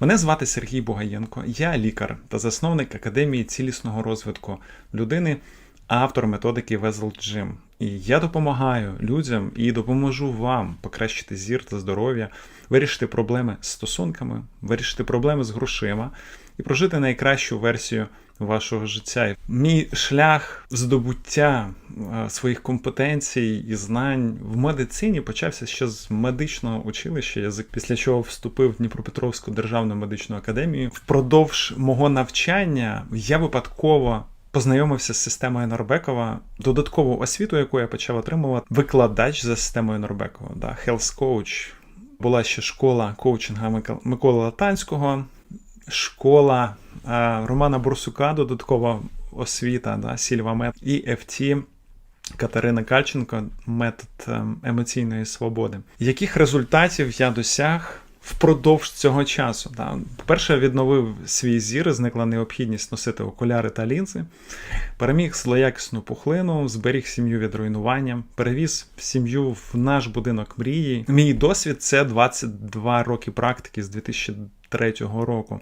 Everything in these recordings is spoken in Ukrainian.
Мене звати Сергій Бугаєнко, я лікар та засновник Академії цілісного розвитку людини, автор методики Везел Gym. І я допомагаю людям і допоможу вам покращити зір та здоров'я, вирішити проблеми з стосунками, вирішити проблеми з грошима і прожити найкращу версію вашого життя. Мій шлях здобуття е, своїх компетенцій і знань в медицині почався ще з медичного училища, після чого вступив в Дніпропетровську державну медичну академію. Впродовж мого навчання я випадково. Познайомився з системою Норбекова, додаткову освіту, яку я почав отримувати, викладач за системою Норбекова, да, Health Coach. Була ще школа коучинга Миколи Латанського, школа е, Романа Бурсука, додаткова освіта, да, Сільвамет, і FT Катерина Кальченко, метод ем, емоційної свободи. Яких результатів я досяг впродовж цього часу? Да? По-перше, відновив свій зір, зникла необхідність носити окуляри та лінзи, переміг злоякісну пухлину, зберіг сім'ю від руйнування, перевіз сім'ю в наш будинок мрії. Мій досвід це 22 роки практики з 2003 року.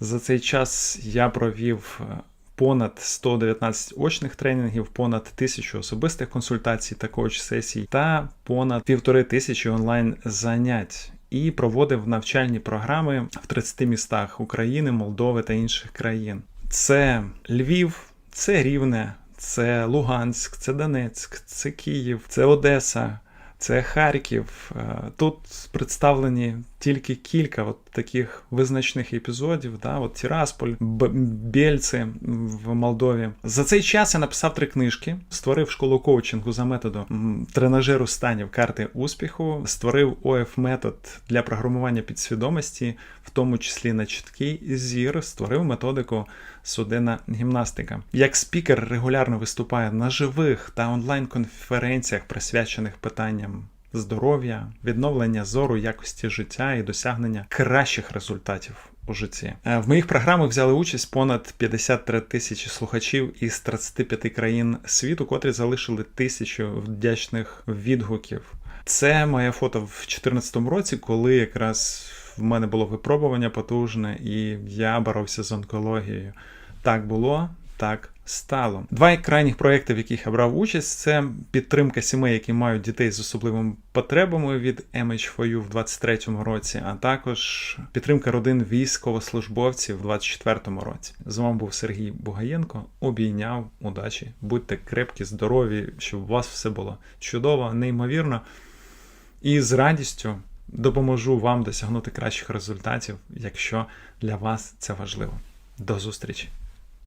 За цей час я провів е, понад 119 очних тренінгів, понад тисячу особистих консультацій та коуч-сесій та понад півтори тисячі онлайн занять. І проводив навчальні програми в 30 містах України, Молдови та інших країн. Це Львів, це Рівне, це Луганськ, це Донецьк, це Київ, це Одеса, це Харків. Е, Тут представлені тільки кілька от таких визначних епізодів. Да? От Тірасполь, Б- Бєльці в Молдові. За цей час я написав три книжки, створив школу коучингу за методом тренажеру станів карти успіху, створив ОФ метод для програмування підсвідомості, в тому числі на чіткий зір, створив методику судинна гімнастика. Як спікер регулярно виступає на живих та онлайн-конференціях, присвячених питанням здоров'я, відновлення зору, якості життя і досягнення кращих результатів у житті. Е, В моїх програмах взяли участь понад 53 тисячі слухачів із 35 країн світу, котрі залишили тисячу вдячних відгуків. Це моє фото в 2014 році, коли якраз в мене було випробування потужне, і я боровся з онкологією. Так було, так стало. Два крайніх проекти, в яких я брав участь, це підтримка сімей, які мають дітей з особливими потребами від MH4U в 23-му році, а також підтримка родин військовослужбовців в 24-му році. З вами був Сергій Бугаєнко. Обійняв удачі, будьте крепкі, здорові, щоб у вас все було чудово, неймовірно. І з радістю допоможу вам досягнути кращих результатів, якщо для вас це важливо. До зустрічі!